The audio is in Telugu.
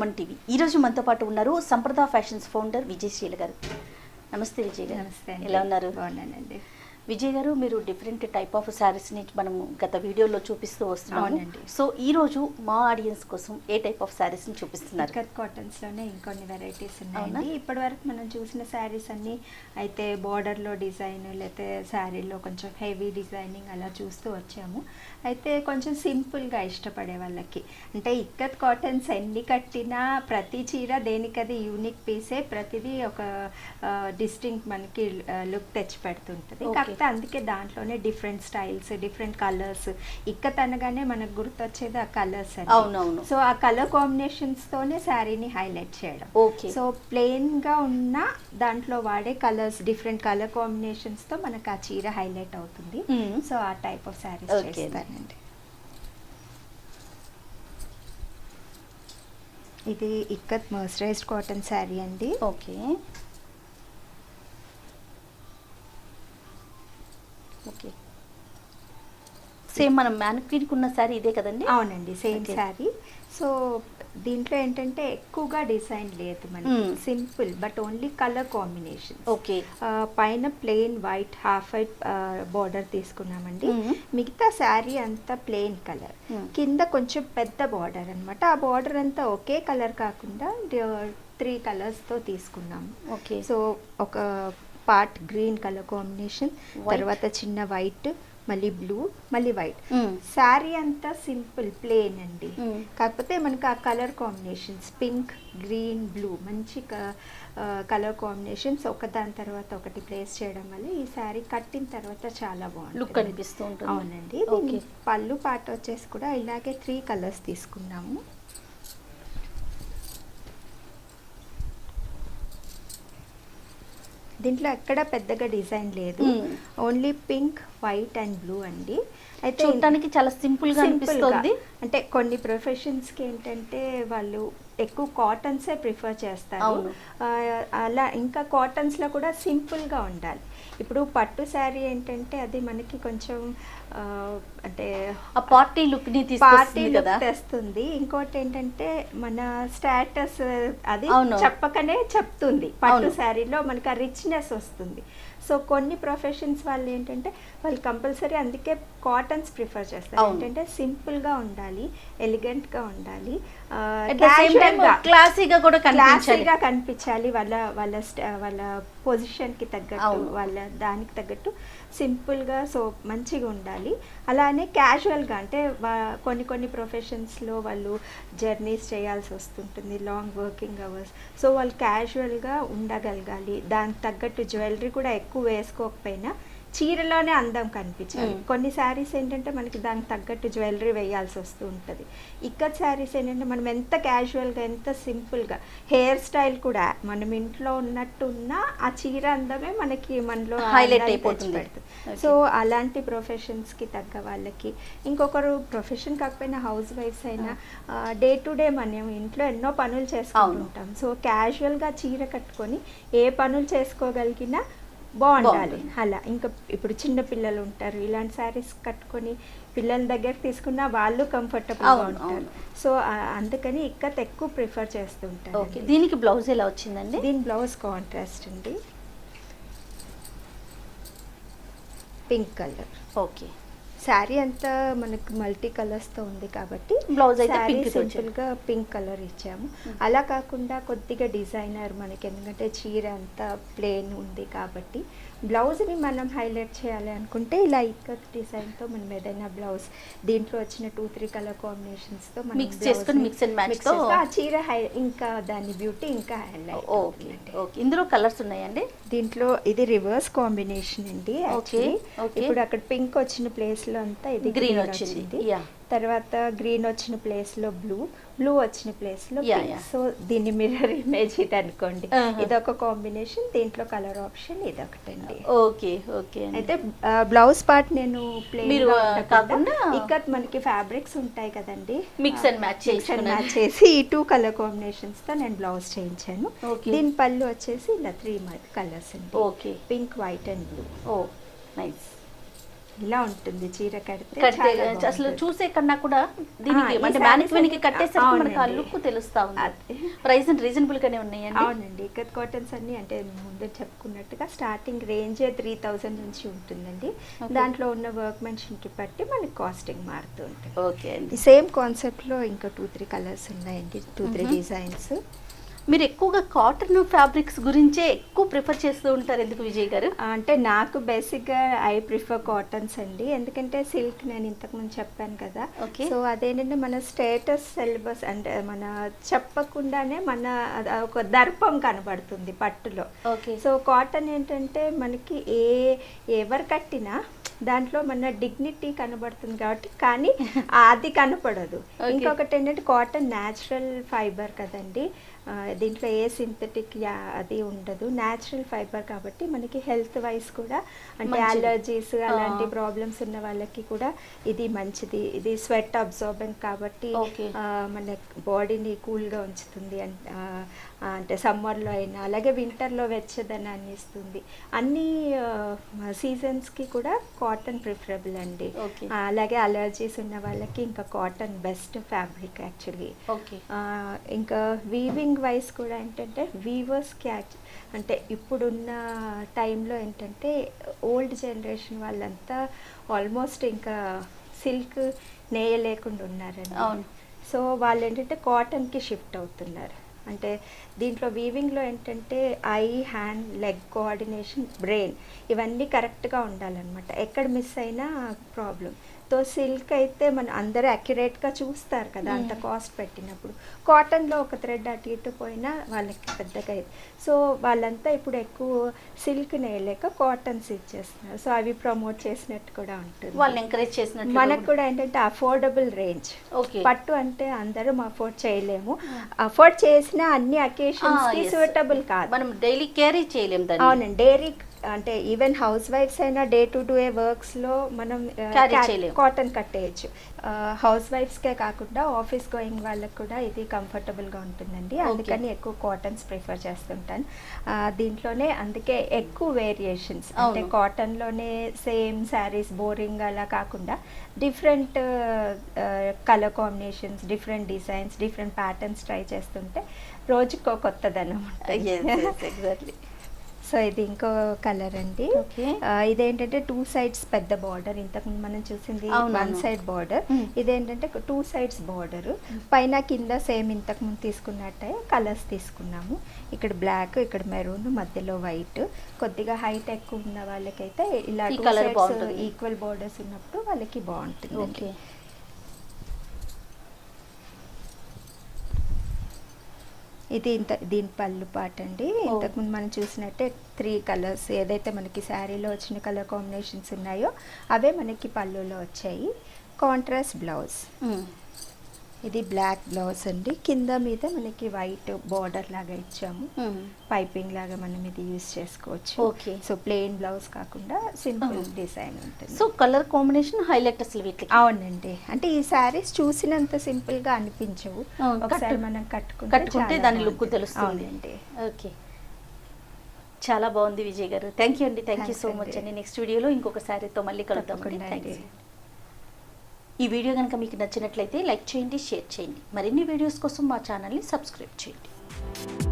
సుమన్ టీవీ. ఈరోజు మనతో పాటు ఉన్నారు సంప్రదా ఫ్యాషన్స్ ఫౌండర్ విజయశీల గారు. నమస్తే విజయ్ గారు. నమస్తే. ఎలా ఉన్నారు? బాగున్నానండి. విజయ్ గారు మీరు డిఫరెంట్ టైప్ ఆఫ్ శారీస్ని మనం గత వీడియోలో చూపిస్తూ వస్తున్నాము అవునండి. సో ఈ రోజు మా ఆడియన్స్ కోసం ఏ టైప్ ఆఫ్ శారీస్ని చూపిస్తున్నారు కట్ కాటన్స్లోనే ఇంకొన్ని వెరైటీస్ అవునా? ఉన్నాయండి ఇప్పటి వరకు మనం చూసిన శారీస్ అన్ని అయితే border లో డిజైన్ లేకపోతే శారీలో కొంచెం హెవీ డిజైనింగ్ అలా చూస్తూ వచ్చాము అయితే కొంచెం simple గా ఇష్టపడే వాళ్ళకి అంటే ఇక్కత్ కాటన్స్ ఎన్ని కట్టినా ప్రతి చీర దేనికది యూనిక్ పీసే ప్రతిదీ ఒక డిస్టింక్ట్ మనకి లుక్ తెచ్చి పెడుతుంటుంది. కాకపోతే అందుకే దాంట్లోనే different styles different colours ikat అనగానే మనకు గుర్తొచ్చేది ఆ కలర్స్ అవునవును. సో ఆ కలర్ కాంబినేషన్స్ తోనే శారీని హైలైట్ చేయడం. ఓకే. సో ప్లెయిన్గా ఉన్న దాంట్లో వాడే కలర్స్ డిఫరెంట్ కలర్ కాంబినేషన్స్తో మనకు ఆ చీర హైలైట్ అవుతుంది. సో ఆ టైప్ ఆఫ్ శారీస్. చేస్తానండి. ఇది ఇక్కత్ మర్సరైజ్డ్ కాటన్ శారీ అండి. ఓకే. ఓకే. సేమ్ మనం మ్యానుక్వీర్కి ఉన్న శారీ ఇదే కదండి? అవునండి సేమ్. శారీ. సో దీంట్లో ఏంటంటే ఎక్కువగా డిజైన్ లేదు మనకి. Simple but only colour combination. Okay. పైన plain white half white border తీసుకున్నామండి. మిగతా శారీ అంతా ప్లెయిన్ కలర్. కింద కొంచెం పెద్ద బార్డర్ అన్నమాట. ఆ బార్డర్ అంతా ఒకే కలర్ కాకుండా త్రీ కలర్స్తో తీసుకున్నాము. ఓకే. సో ఒక పార్ట్ గ్రీన్ కలర్ కాంబినేషన్. తర్వాత చిన్న వైట్ మళ్ళీ బ్లూ మళ్ళీ వైట్. శారీ అంతా సింపుల్ ప్లేన్ అండి. Mm. కాకపోతే మనకి ఆ colour combinations pink green blue మంచి కలర్ కాంబినేషన్స్ ఒకదాని తర్వాత ఒకటి ప్లేస్ చేయడం వల్ల ఈ శారీ కట్టిన తర్వాత చాలా బాగుంటుంది. లుక్ అనిపిస్తూ ఉంటుంది. అవునండి. పళ్ళు పాట వచ్చేసి కూడా ఇలాగే త్రీ కలర్స్ తీసుకున్నాము. దీంట్లో ఎక్కడ పెద్దగా డిజైన్ లేదు. Only pink white and blue అండి. అయితే చూడటానికి చాలా సింపుల్గా. అనిపిస్తుంది. అంటే కొన్ని ప్రొఫెషన్స్కి ఏంటంటే వాళ్ళు ఎక్కువ కాటన్సే ప్రిఫర్ చేస్తారు. అలా ఇంకా కాటన్స్లో కూడా సింపుల్గా ఉండాలి. ఇప్పుడు పట్టు శారీ ఏంటంటే అది మనకి కొంచెం అంటే ఆ పార్టీ లుక్ని పార్టీ లుక్ తెస్తుంది ఇంకోటి ఏంటంటే మన స్టేటస్ అది. చెప్పకనే చెప్తుంది పట్టు. శారీలో మనకి ఆ రిచ్నెస్ వస్తుంది సో కొన్ని ప్రొఫెషన్స్ వాళ్ళు ఏంటంటే వాళ్ళు కంపల్సరీ అందుకే కాటన్స్ ప్రిఫర్ చేస్తారు. ఏంటంటే సింపుల్గా ఉండాలి ఎలిగెంట్గా ఉండాలి క్లాసీగా కూడా కనిపించాలి క్లాసీగా కనిపించాలి వాళ్ళ వాళ్ళ వాళ్ళ పొజిషన్కి తగ్గట్టు. వాళ్ళ దానికి తగ్గట్టు సింపుల్గా సో మంచిగా ఉండాలి అలానే క్యాజువల్గా అంటే కొన్ని కొన్ని ప్రొఫెషన్స్లో వాళ్ళు జర్నీస్ చేయాల్సి వస్తుంటుంది లాంగ్ వర్కింగ్ అవర్స్ సో వాళ్ళు క్యాజువల్గా ఉండగలగాలి దానికి తగ్గట్టు జ్యువెలరీ కూడా ఎక్కువ వేసుకోకపోయినా చీరలోనే అందం కనిపించాలి. కొన్ని శారీస్ ఏంటంటే మనకి దానికి తగ్గట్టు జ్యువెలరీ వేయాల్సి వస్తూ ఉంటుంది. ఇక్కడ శారీస్ ఏంటంటే మనం ఎంత క్యాజువల్గా ఎంత సింపుల్గా హెయిర్ స్టైల్ కూడా మనం ఇంట్లో ఉన్నట్టు ఉన్న ఆ చీర అందమే మనకి మనలో అందాన్ని అయిపోతుంది. సో అలాంటి ప్రొఫెషన్స్కి తగ్గ వాళ్ళకి ఇంకొకరు ప్రొఫెషన్ కాకపోయినా హౌస్ వైఫ్స్ అయినా డే టు డే మనం ఇంట్లో ఎన్నో పనులు చేసుకుంటుంటాం సో క్యాజువల్గా చీర కట్టుకొని ఏ పనులు చేసుకోగలిగినా బాగుండాలి. అలా. ఇంకా ఇప్పుడు చిన్న పిల్లలు ఉంటారు. ఇలాంటి శారీస్ కట్టుకొని పిల్లల దగ్గర తీసుకున్నా వాళ్ళు కంఫర్టబుల్గా ఉంటారు. సో అందుకని ఇక్కత్ ఎక్కువ ప్రిఫర్ చేస్తుంటారు ఓకే. దీనికి బ్లౌజ్ ఎలా వచ్చిందండి? దీని బ్లౌజ్ కాంట్రాస్ట్ అండి. Pink colour. ఓకే. శారీ అంతా మనకు మల్టీ కలర్స్తో ఉంది కాబట్టి Blouse అయితే శారీ pink తో సింపుల్గా పింక్ కలర్ ఇచ్చాము. అలా కాకుండా కొద్దిగా డిజైనర్ మనకి ఎందుకంటే చీర అంతా ప్లేన్ ఉంది కాబట్టి బ్లౌజ్ని మనం హైలైట్ చేయాలి అనుకుంటే ఇలా ఇక్కత్ డిజైన్తో మనం ఏదైనా బ్లౌజ్ దీంట్లో వచ్చిన టూ త్రీ కలర్ కాంబినేషన్స్తో మనం blouse చేసుకొని mix తో- చేస్తే ఆ చీర హై ఇంకా దాని బ్యూటీ ఇంకా హైలైట్ ఓకే ఓకే ఇందులో కలర్స్ ఉన్నాయండి? దీంట్లో ఇది రివర్స్ కాంబినేషన్ అండి. ఇప్పుడు అక్కడ పింక్ వచ్చిన ప్లేస్ లో అంతా ఇది గ్రీన్ వచ్చింది. తర్వాత గ్రీన్ వచ్చిన ప్లేస్లో బ్లూ బ్లూ వచ్చిన ప్లేస్లో Yeah, పింక్ yeah. సో దీన్ని మిర్రర్ ఇమేజ్ ఇది అనుకోండి. Uh-huh. ఇదొక కాంబినేషన్ దీంట్లో కలర్ ఆప్షన్ ఇదొకటండి. ఓకే ఓకే అండి అయితే బ్లౌజ్ పార్ట్ నేను ఆ, కాకుండా- ఇక్కడ మనకి ఫ్యాబ్రిక్స్ ఉంటాయి కదండి. Mix and match mix and. Match చేసి ఈ టూ కలర్ కాంబినేషన్స్తో నేను బ్లౌజ్ చేయించాను. దీని పళ్ళు వచ్చేసి ఇలా త్రీ కలర్స్ అండి. Okay pink white and blue oh nice ఇలా ఉంటుంది చీర కడితే అసలు. చూసే కన్నా కూడా దీనికి అంటే మ్యానిక్విన్కి అన్ని- కట్టేసరికి మనకి ఆ. లుక్ తెలుస్తా ఉంది. ప్రైస్ రీజనబుల్ గానే ఉన్నాయండి అవునండి ఇక్కత్ కాటన్స్ అన్ని అంటే ముందు చెప్పుకున్నట్టుగా స్టార్టింగ్ రేంజే త్రీ థౌజండ్ నుంచి ఉంటుందండి. దాంట్లో ఉన్న వర్క్ మెన్షన్కి బట్టి మనకి కాస్టింగ్ మారుతూ ఉంటుంది ఓకే అండి సేమ్ కాన్సెప్ట్లో ఇంకా టూ త్రీ కలర్స్ ఉన్నాయండి టూ త్రీ. డిజైన్స్ మీరు ఎక్కువగా కాటన్ ఫ్యాబ్రిక్స్ గురించే ఎక్కువ ప్రిఫర్ చేస్తూ ఉంటారు ఎందుకు విజయ్ గారు? అంటే నాకు బేసిక్గా ఐ ప్రిఫర్ కాటన్స్ అండి. ఎందుకంటే సిల్క్ నేను ఇంతకుముందు చెప్పాను కదా. Okay. సో అదేంటంటే మన స్టేటస్ సిలబస్ అంటే మన చెప్పకుండానే మన ఒక దర్పం కనబడుతుంది పట్టులో. ఓకే. సో కాటన్ ఏంటంటే మనకి ఏ ఎవరు కట్టినా దాంట్లో మన డిగ్నిటీ కనబడుతుంది కాబట్టి కానీ అది కనపడదు. ఇంకొకటి ఏంటంటే కాటన్ న్యాచురల్ ఫైబర్ కదండి. దీంట్లో ఏ సింథటిక్ అది ఉండదు. న్యాచురల్ ఫైబర్ కాబట్టి మనకి హెల్త్ వైజ్ కూడా అంటే. అలర్జీస్ అలాంటి. ప్రాబ్లమ్స్ ఉన్న వాళ్ళకి కూడా ఇది మంచిది. ఇది స్వెట్ అబ్జార్బెంట్ కాబట్టి మన బాడీని కూల్గా ఉంచుతుంది. అంటే సమ్మర్లో అయినా అలాగే వింటర్లో వెచ్చదనాన్ని ఇస్తుంది. అన్ని సీజన్స్కి కూడా కాటన్ ప్రిఫరబుల్ అండి. అలాగే అలర్జీస్ ఉన్న వాళ్ళకి ఇంకా కాటన్ బెస్ట్ ఫ్యాబ్రిక్ యాక్చువల్లీ ఇంకా వీవింగ్ వైజ్ కూడా ఏంటంటే వీవర్స్కి అంటే ఇప్పుడున్న టైంలో ఏంటంటే ఓల్డ్ జనరేషన్ వాళ్ళంతా ఆల్మోస్ట్ ఇంకా సిల్క్ నేయలేకుండా ఉన్నారండి. సో వాళ్ళు ఏంటంటే కాటన్కి షిఫ్ట్ అవుతున్నారు. అంటే దీంట్లో వీవింగ్లో ఏంటంటే eye hand leg coordination brain ఇవన్నీ కరెక్ట్గా ఉండాలన్నమాట. ఎక్కడ మిస్ అయినా ప్రాబ్లం తో సిల్క్ అయితే మన అందరూ అక్యురేట్గా చూస్తారు కదా అంత. కాస్ట్ పెట్టినప్పుడు. కాటన్లో ఒక థ్రెడ్ అటు ఇటు పోయినా వాళ్ళకి పెద్దగా అయింది సో వాళ్ళంతా ఇప్పుడు ఎక్కువ సిల్క్ నేయలేక కాటన్స్ ఇచ్చేస్తున్నారు. సో అవి ప్రమోట్ చేసినట్టు కూడా ఉంటుంది. వాళ్ళని ఎంకరేజ్ చేసినట్టు మనకు కూడా ఏంటంటే అఫోర్డబుల్ రేంజ్ ఓకే పట్టు అంటే అందరం అఫోర్డ్ చేయలేము. అఫోర్డ్ చేసిన అన్ని అకేషన్స్కి. సూటబుల్ కాదు మనం డైలీ క్యారీ చేయలేం దాన్ని అవునండి డైరీ అంటే ఈవెన్ హౌస్ వైఫ్స్ అయినా డే టు డే వర్క్స్లో మనం. కాటన్ కట్టేయచ్చు హౌస్ వైఫ్స్కే కాకుండా ఆఫీస్ గోయింగ్ వాళ్ళకి కూడా ఇది comfortable గా ఉంటుందండి. అందుకని ఎక్కువ కాటన్స్ ప్రిఫర్ చేస్తుంటాను ఆ, దీంట్లోనే అందుకే ఎక్కువ వేరియేషన్స్ అంటే. కాటన్లోనే సేమ్ శారీస్ బోరింగ్ అలా కాకుండా different colour combinations different designs different patterns try చేస్తుంటే రోజుకో కొత్తదనం ఎగ్జాక్ట్లీ సో ఇది ఇంకో కలర్ అండి. ఇదేంటంటే టూ సైడ్స్ పెద్ద బార్డర్ ఇంతకు మనం చూసింది. One side border. ఇదేంటంటే టూ సైడ్స్ బార్డర్ పైన కింద సేమ్ ఇంతకు ముందు తీసుకున్నట్టే కలర్స్ తీసుకున్నాము. ఇక్కడ బ్లాక్ ఇక్కడ మెరూన్ మధ్యలో వైట్ కొద్దిగా హైట్ ఎక్కువ ఉన్న వాళ్ళకైతే ఇలా. ఈక్వల్ బార్డర్స్ ఉన్నప్పుడు వాళ్ళకి బాగుంటుంది ఇది ఇంత దీని పళ్ళు పాట అండి. ఇంతకుముందు మనం చూసినట్టే త్రీ కలర్స్ ఏదైతే మనకి శారీలో వచ్చిన కలర్ కాంబినేషన్స్ ఉన్నాయో అవే మనకి పళ్ళులో వచ్చాయి. కాంట్రాస్ట్ బ్లౌజ్ ఇది బ్లాక్ బ్లౌజ్ అండి. కింద మీద మనకి వైట్ బార్డర్ లాగా ఇచ్చాము. పైపింగ్ లాగా మనం ఇది యూస్ చేసుకోవచ్చు. Okay. సో ప్లెయిన్ బ్లౌజ్ కాకుండా సింపుల్ డిజైన్ ఉంటుంది. సో కలర్ కాంబినేషన్ హైలైట్ అసలు వీటికి. అవునండి. అంటే ఈ శారీస్ చూసినంత సింపుల్గా అనిపించవు. అవును, ఒకసారి మనం కట్టుకుంటే కట్టుకుంటే దాని లుక్. తెలుస్తుంది. అవునండి. ఓకే చాలా బాగుంది విజయ్ గారు. థ్యాంక్ యూ అండి. థ్యాంక్ యూ సో అండి. మచ్ అండి నెక్స్ట్ వీడియోలో ఇంకొక శారీతో మళ్ళీ కలుద్దాం తప్పకుండా అండి. ఈ వీడియో కనుక మీకు నచ్చినట్లయితే లైక్ చేయండి షేర్ చేయండి. మరిన్ని వీడియోస్ కోసం మా ఛానల్ని సబ్స్క్రైబ్ చేయండి.